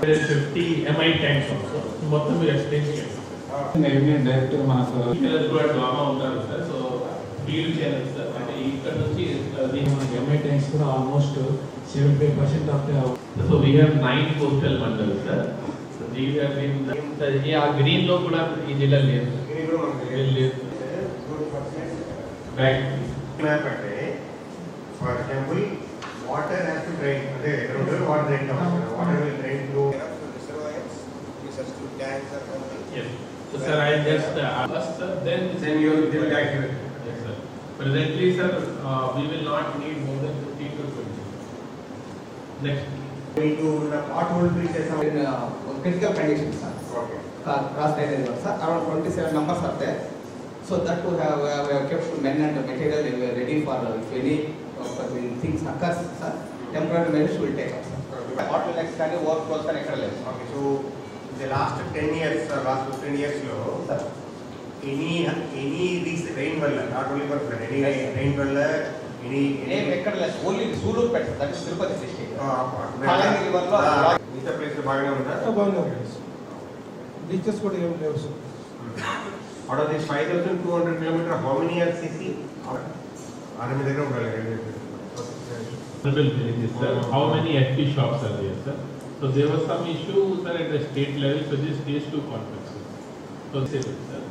Fifty MI tanks మొత్తం మీరు explain చేయండి. డైరెక్ట్ మనకు కూడా డ్రామా ఉంటారు sir. So field channels sir. అంటే ఇక్కడ నుంచి ఎంఐ ట్యాంక్స్ కూడా almost seventy five percent of the so we have nine coastal mandal sir ఆ గ్రీన్లో కూడా ఈ జిల్లా లేదు. మ్యాప్ అంటే for example water has to drain. The rotor water drain comes. Water will drain through. Yes. So, sir, I just uh, first, sir, then then you will get here. Yes, sir. Presently, sir, uh, we will not need more than 50 to 20. Next. Going to the pothole bridges. In uh, critical condition, sir. Okay. Uh, cross area, sir. Around 27 numbers are there. So that we have, uh, we have kept men and material ready for uh, if any when things occurs, sir. Temporary measures will take up, sir. What will next kind of work was can ఎక్కడ లేదు, sir. Okay so the last ten years last fifteen years లో Sir. Any any these rain వల్ల not only for flood any Yes. Rain వల్ల any ఏం ఎక్కడ లేదు, only Sullurpeta that is Tirupati district. Kalani river లో మిగతా place బాగానే ఉందా బాగున్నాయి బీచెస్ కూడా ఏం లేవు sir out of this five thousand two hundred kilometre how many are CC ఆరు మీ దగ్గర ఉండాలి Honorable villages, sir, how many FP shops are there, sir? So there was some issue, sir, at the state level, so this these two conferences. So say it, sir.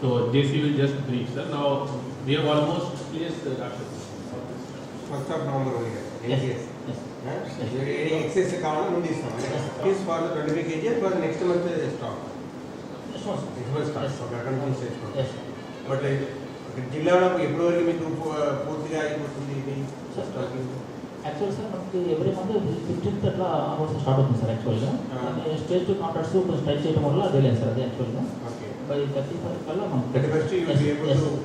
So JC will just brief, sir. Now, we have almost placed the doctor. First of November ఉంది excess కావాలని ముందు ఇస్తాం fees for twenty five KG for next month stock next month stock అక్కడ నుంచి చేసుకోండి but జిల్లాలో ఎప్పటి వరకు మీకు పూ- పూర్తిగా అయిపోతుంది ఇది స్టాకింగ్ యాక్చువల్ సార్ మనకి ఎవ్రీ మంత్ ఫిఫ్టీన్త్ అట్లా అవర్స్ స్టార్ట్ అవుతుంది సార్ యాక్చువల్గా Ah. స్టేజ్ టు కాంట్రాక్ట్స్ కొంచెం టైప్ చేయడం వల్ల అదే లేదు సార్ అదే యాక్చువల్గా ఓకే బై థర్టీ ఫైవ్ కల్లా మనం 31st you will be able to-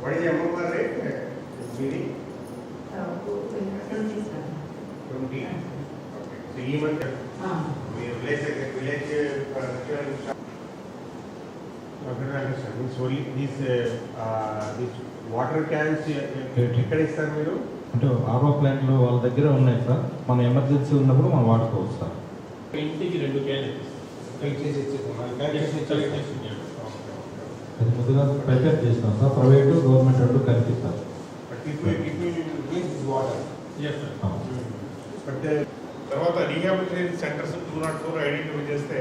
what is MMR rate మీది ట్వంటీ ఓకే సో ఈ మంత్ మీరు village village means only these these water cans ఎక్కడ ఇస్తారు మీరు? అంటే ఆర్ఓ ప్లాంట్లు వాళ్ళ దగ్గర ఉన్నాయి సార్. మన ఎమర్జెన్సీ ఉన్నప్పుడు మనం వాడుకోవచ్చు సార్. ఇంటికి రెండు క్యాన్ ఫిల్ చేసి ఇచ్చేసి అది ముందుగా ప్రిపేర్ చేస్తాం సార్. ప్రైవేటు గవర్నమెంట్ రెండు కలిపి సార్. సార్ బట్ తర్వాత rehabilitation centers two not four identify చేస్తే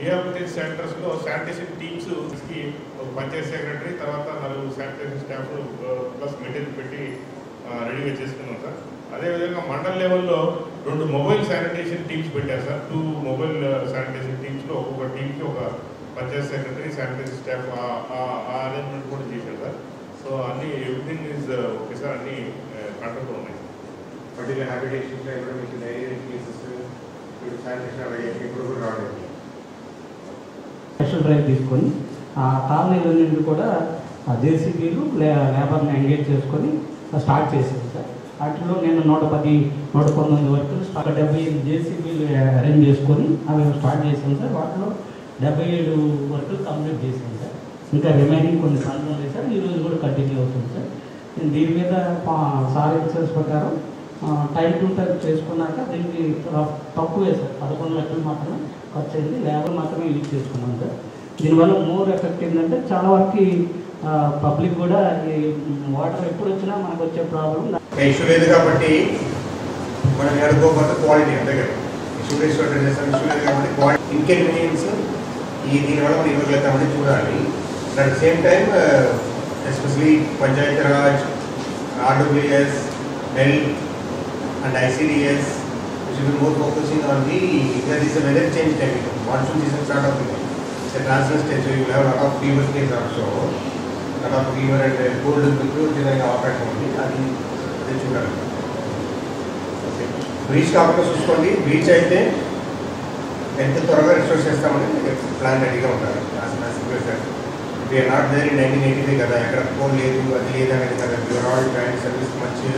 రీహాబిలిటేషన్ సెంటర్స్లో శానిటేషన్ టీమ్స్కి ఒక పంచాయత్ సెక్రటరీ తర్వాత నలుగురు శానిటేషన్ స్టాఫ్ ప్లస్ మెటీరియల్ పెట్టి రెడీగా చేసుకున్నాం సార్ అదేవిధంగా మండల్ లెవెల్లో రెండు మొబైల్ శానిటేషన్ టీమ్స్ పెట్టారు సార్ టూ మొబైల్ శానిటేషన్ టీమ్స్లో ఒక్కొక్క టీమ్కి ఒక పంచాయత్ సెక్రటరీ శానిటేషన్ స్టాఫ్ ఆ అరేంజ్మెంట్ కూడా చేశారు సార్ సో అన్ని ఎవ్రీథింగ్ ఈజ్ ఓకే సార్ అన్ని కంట్రోల్ ఉన్నాయి పర్టికులర్ హ్యాబిటేషన్స్ ఎక్కడ మీకు డైరీ కేసెస్ శానిటేషన్ ఇప్పుడు కూడా రావడం స్పెషల్ డ్రైవ్ తీసుకొని ఆ కాలనీల నుండి కూడా జేసీబీలు లేబర్ని ఎంగేజ్ చేసుకొని స్టార్ట్ చేసింది సార్. వాటిలో నేను నూట పది నూట పంతొమ్మిది వరకు ఒక డెబ్బై ఐదు జేసీబీలు అరేంజ్ చేసుకొని అవి స్టార్ట్ చేశాను సార్. వాటిలో డెబ్బై ఏడు వరకు కంప్లీట్ చేశాను సార్. ఇంకా రిమైనింగ్ కొన్ని పనులు ఉన్నాయి సార్. ఈ రోజు కూడా కంటిన్యూ అవుతుంది సార్. దీని మీద సార్ ఎక్సెస్ ప్రకారం టైం టు టైం చేసుకున్నాక దీనికి తక్కువే సార్ పదకొండు లక్షలు మాత్రమే ఖర్చు అయింది. లేబర్ మాత్రమే యూజ్ చేసుకున్నాం సార్. దీనివల్ల మోర్ ఎఫెక్ట్ ఏంటంటే చాలా వరకు పబ్లిక్ కూడా ఈ వాటర్ ఎప్పుడు వచ్చినా మనకు వచ్చే ప్రాబ్లం ఇష్యూ లేదు కాబట్టి మనం ఏడుకోకపోతే క్వాలిటీ అంతే కదా. ఇష్యూ చేస్తాం ఇష్యూ లేదు కాబట్టి క్వాలిటీ ఇన్కన్వీనియన్స్ ఈ దీనివల్ల మనం ఇవ్వగలుగుతామని చూడాలి. At same time especially Panchayati Raj RWS health and ICDS should be more focusing on the, there is a weather change time, monsoon season start of the, it's a transition stage, so you will have a lot of fever case also, lot of fever and uh, cold మీకు జనరల్గా అవకాశం ఉంది అది అది చూడాలి breach కాకుండా చూసుకోండి breach అయితే ఎంత త్వరగా రిస్టోర్ చేస్తామని ప్లాన్ రెడీగా ఉండాలి we're not there in nineteen eighty five కదా ఎక్కడ ఫోన్ లేదు అది లేదు అనేది కదా వీఆర్ ఆల్ ట్రైన్ సర్వీస్ మంచి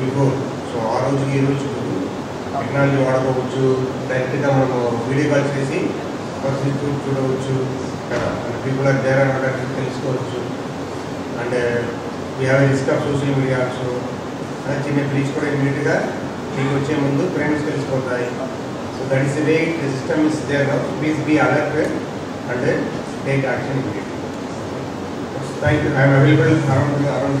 బిఫోర్. సో ఆ రోజుకి ఈ రోజు టెక్నాలజీ వాడుకోవచ్చు డైరెక్ట్గా మనము వీడియో కాల్ చేసి పరిస్థితి చూడవచ్చు కదా. పీపుల్ ఆర్ దేర్ అండ్ తెలుసుకోవచ్చు. And we have risk of social media also చిన్న బ్రీచ్ కూడా ఇమీడియట్గా మీకు వచ్చే ముందు ప్రేమిస్ తెలిసిపోతాయి. So that is way the system is there please be alert and take action thank you I'm available around around